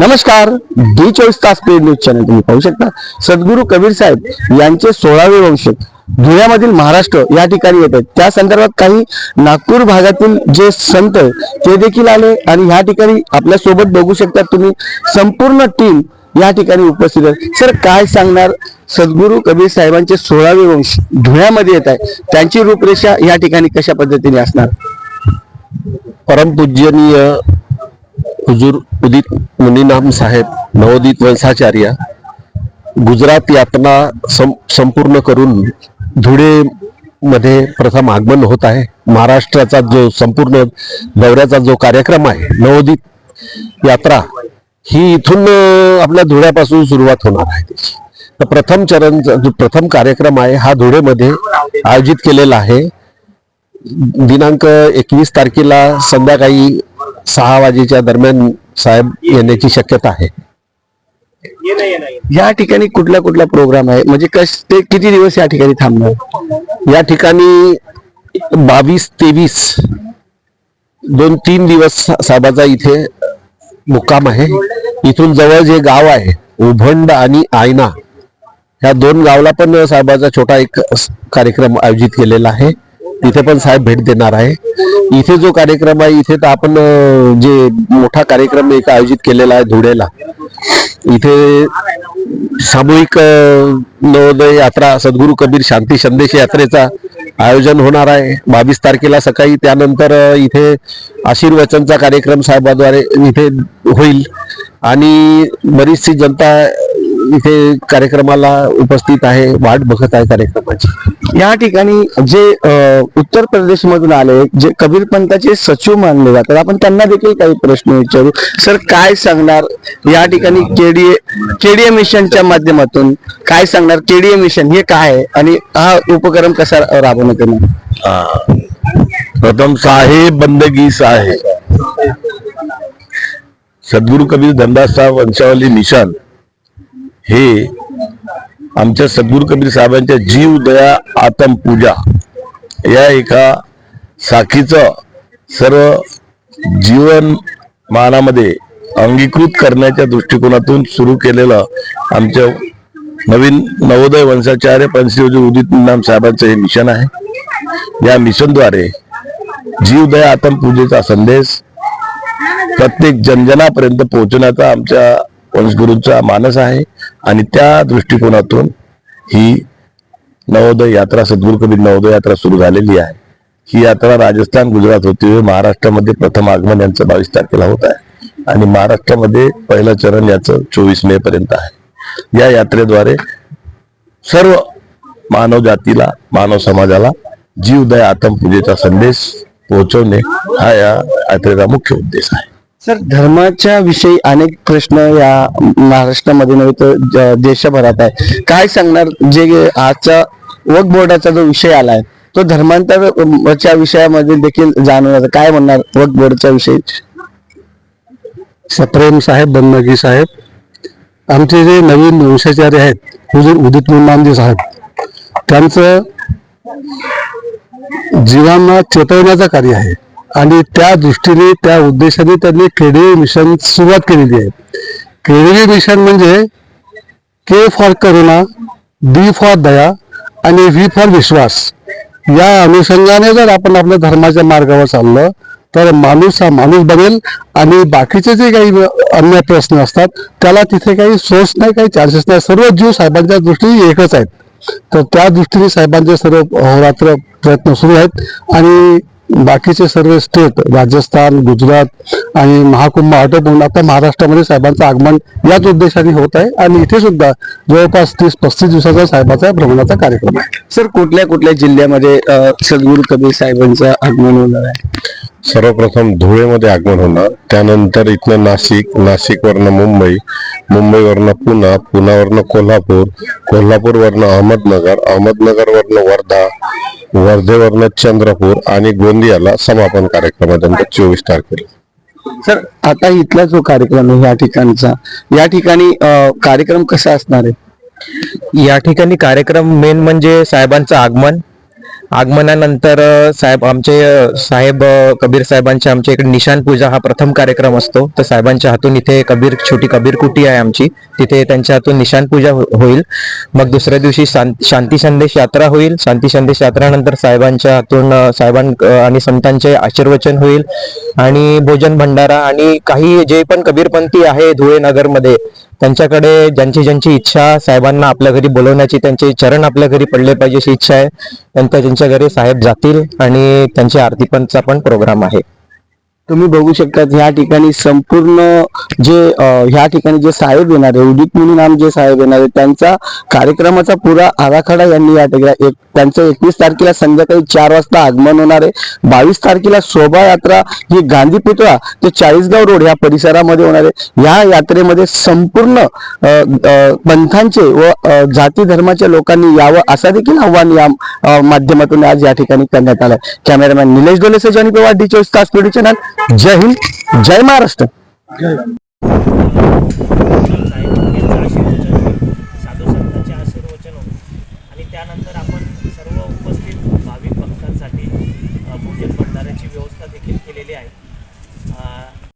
नमस्कार डी चोवीस तास पेड न्यूज चॅनल तुम्ही पाहू शकता. सद्गुरू कबीर साहेब यांचे सोळावे वंश धुळ्यामधील महाराष्ट्र या ठिकाणी येत आहेत. त्या संदर्भात काही नागपूर भागातील जे संत ते देखील आले आणि ह्या ठिकाणी आपल्यासोबत बघू शकता तुम्ही संपूर्ण टीम या ठिकाणी उपस्थित आहे सर काय सांगणार सद्गुरू कबीर साहेबांचे सोळावे वंश धुळ्यामध्ये येत आहे त्यांची रूपरेषा या ठिकाणी कशा पद्धतीने असणार? परमपूजनीय हुजूर उदित मुनीनाम साहेब नवोदित वंशाचार्य गुजरात यात्रा सं- संपूर्ण करून धुळे मध्ये प्रथम आगमन होत आहे. महाराष्ट्राचा जो संपूर्ण दौऱ्याचा जो कार्यक्रम आहे नवोदित यात्रा ही इथून आपल्या धुळ्यापासून सुरुवात होणार आहे. त्याची तर प्रथम चरण जो प्रथम कार्यक्रम आहे हा धुळेमध्ये आयोजित केलेला आहे. दिनांक एकवीस तारखेला संध्याकाळी सहा वाजेच्या दरम्यान साहेब येण्याची शक्यता आहे. या ठिकाणी कुठल्या कुठल्या प्रोग्राम आहे म्हणजे कस ते किती दिवस या ठिकाणी थांबणार? या ठिकाणी बावीस तेवीस दोन तीन दिवस साहेबाचा इथे मुक्काम आहे. इथून जवळ जे गाव आहे उभंड आणि आयना ह्या दोन गावला पण साहेबाचा छोटा एक कार्यक्रम आयोजित केलेला आहे. तिथे पण साहेब भेट देणार आहे. इथे जो कार्यक्रम आहे इथे तर आपण जे मोठा कार्यक्रम एक आयोजित केलेला आहे धुळेला. इथे सामूहिक नवोदय यात्रा सद्गुरू कबीर शांती संदेश यात्रेचा आयोजन होणार आहे. बावीस तारखेला सकाळी त्यानंतर इथे आशीर्वचनचा कार्यक्रम साहेबाद्वारे इथे होईल. आणि बरीचशी जनता इथे कार्यक्रमाला उपस्थित आहे वाट बघत आहे कार्यक्रमाची. या ठिकाणी जे उत्तर प्रदेश मधून आले जे कबीर पंथाचे सचिव मानले जातात आपण त्यांना देखील काही प्रश्न विचारू. सर काय सांगणार या ठिकाणी केडीए केडीए मिशनच्या माध्यमातून? काय सांगणार केडीए मिशन? हे काय? आहे आणि हा उपक्रम कसा राबवण्यात येणार? प्रथम साहेब बंदगी साहेब. सद्गुरु कबीर धनदास साहेब वंशावली मिशन. हे आमच्या सद्गुरू कबीर साहेबांच्या जीव दया आतम पूजा या एका साखीचं सर्व जीवन मानामध्ये अंगीकृत करण्याच्या दृष्टिकोनातून सुरू केलेलं आमच्या नवीन नवोदय वंशाचार्य पंचदेवजी उदित नाम साहेबांचं हे मिशन आहे. या मिशनद्वारे जीवदया आतम पूजेचा संदेश प्रत्येक जनजनापर्यंत पोहोचण्याचा आमच्या वंशगुरूंचा मानस आहे. आणि त्या दृष्टिकोनातून ही नवोदय यात्रा सद्गुरू कबीर नवोदय यात्रा सुरू झालेली आहे. ही यात्रा राजस्थान गुजरात होती महाराष्ट्रामध्ये प्रथम आगमन यांचं बावीस तारखेला होत आहे. आणि महाराष्ट्रामध्ये पहिलं चरण याचं चोवीस मे पर्यंत आहे. या यात्रेद्वारे सर्व मानव जातीला मानव समाजाला जीवदय आतम पूजेचा संदेश पोहोचवणे हा या यात्रेचा मुख्य उद्देश आहे. सर धर्माच्या विषयी अनेक प्रश्न या महाराष्ट्रामध्ये नव्हे तर देशभरात आहे काय सांगणार जे आजचा वक बोर्डाचा जो विषय आलाय तो धर्मांतरच्या विषयामध्ये देखील जाणून काय म्हणणार वक बोर्डच्या विषयी सप्रेम साहेब बंदगी साहेब. आमचे जे नवीन वंशाचार्य आहेत हुजूर उदित मुन्नामजी साहेब त्यांचं जीवांना चेतवण्याचं कार्य आहे. आणि त्या दृष्टीने त्या उद्देशाने त्यांनी केडीवी मिशन सुरुवात केलेली आहे. केडीवी मिशन म्हणजे के फॉर करुणा बी फॉर दया आणि व्ही फॉर विश्वास या अनुषंगाने जर आपण आपल्या धर्माच्या मार्गावर चाललं तर माणूस हा माणूस बनेल आणि बाकीचे जे काही अन्य प्रश्न असतात त्याला तिथे काही सोर्स नाही काही चार्जेस नाही. सर्व जीव साहेबांच्या दृष्टीने एकच आहेत. तर त्या दृष्टीने साहेबांचे सर्व अहोरात्र प्रयत्न सुरू आहेत. आणि बाकीचे सर्व स्टेट राजस्थान गुजरात आणि महाकुंभ आटोपून आता महाराष्ट्रामध्ये साहेबांचं आगमन याच उद्देशाने होत आहे आणि इथे सुद्धा जवळपास तीस पस्तीस दिवसाचा साहेबाचा भ्रमणाचा कार्यक्रम आहे. सर कुठल्या कुठल्या जिल्ह्यामध्ये सद्गुरू कबीर साहेबांचं आगमन होणार आहे? सर्वप्रथम धुळेमध्ये आगमन होणार. त्यानंतर इथनं नाशिक नाशिकवरनं मुंबई मुंबईवरनं पुणा पुण्यावरनं कोल्हापूर कोल्हापूरवरनं अहमदनगर अहमदनगरवरनं वर्धा वर्धेवरनं चंद्रपूर आणि गोंदियाला समापन कार्यक्रमानंतर चोवीस तारखेला. सर आता इथला जो कार्यक्रम आहे या ठिकाणचा या ठिकाणी कार्यक्रम कसा असणार आहे? या ठिकाणी कार्यक्रम मेन म्हणजे साहेबांचं आगमन आगमनानंतर साहेब आमचे साहेब कबीर साहेबांच्या आमच्या इकडे निशान पूजा हा प्रथम कार्यक्रम असतो. तर साहेबांच्या हातून इथे कबीर छोटी कबीर कुटी आहे आमची. तिथे त्यांच्या हातून निशान पूजा हो-, होईल. मग दुसऱ्या दिवशी शांती संदेश यात्रा होईल. शांती संदेश यात्रानंतर साहेबांच्या हातून साहेबां आणि संतांचे आशीर्वचन होईल. आणि भोजन भंडारा आणि काही जे पण कबीरपंथी आहे धुळे नगरमध्ये त्यांच्याकडे ज्यांची ज्यांची इच्छा साहेबांना आपल्या घरी बोलवण्याची त्यांचे चरण आपल्या घरी पडले पाहिजे अशी इच्छा आहे. त्यांच्या त्यांच्या घरी साहेब जातील आणि त्यांची आरती पण प्रोग्राम आहे. तुम्ही बघू शकता ह्या ठिकाणी संपूर्ण जे ह्या ठिकाणी जे साहेब येणार आहे उदित म्हणून जे साहेब येणार आहे त्यांचा कार्यक्रमाचा पुरा आराखडा यांनी या ठिकाणी एक त्यांचं एकवीस तारखेला संध्याकाळी चार वाजता आगमन होणार आहे. बावीस तारखेला शोभायात्रा ही गांधी पुतळा ते चाळीसगाव रोड या परिसरामध्ये होणार आहे. या यात्रेमध्ये संपूर्ण पंथांचे व जाती धर्माच्या लोकांनी यावं असा देखील आव्हान या माध्यमातून आज या ठिकाणी करण्यात आलं cameraman Nilesh Dolese Johnny Pawar D चोवीस तास पिढी चॅनल. जय हिंद जय महाराष्ट्र.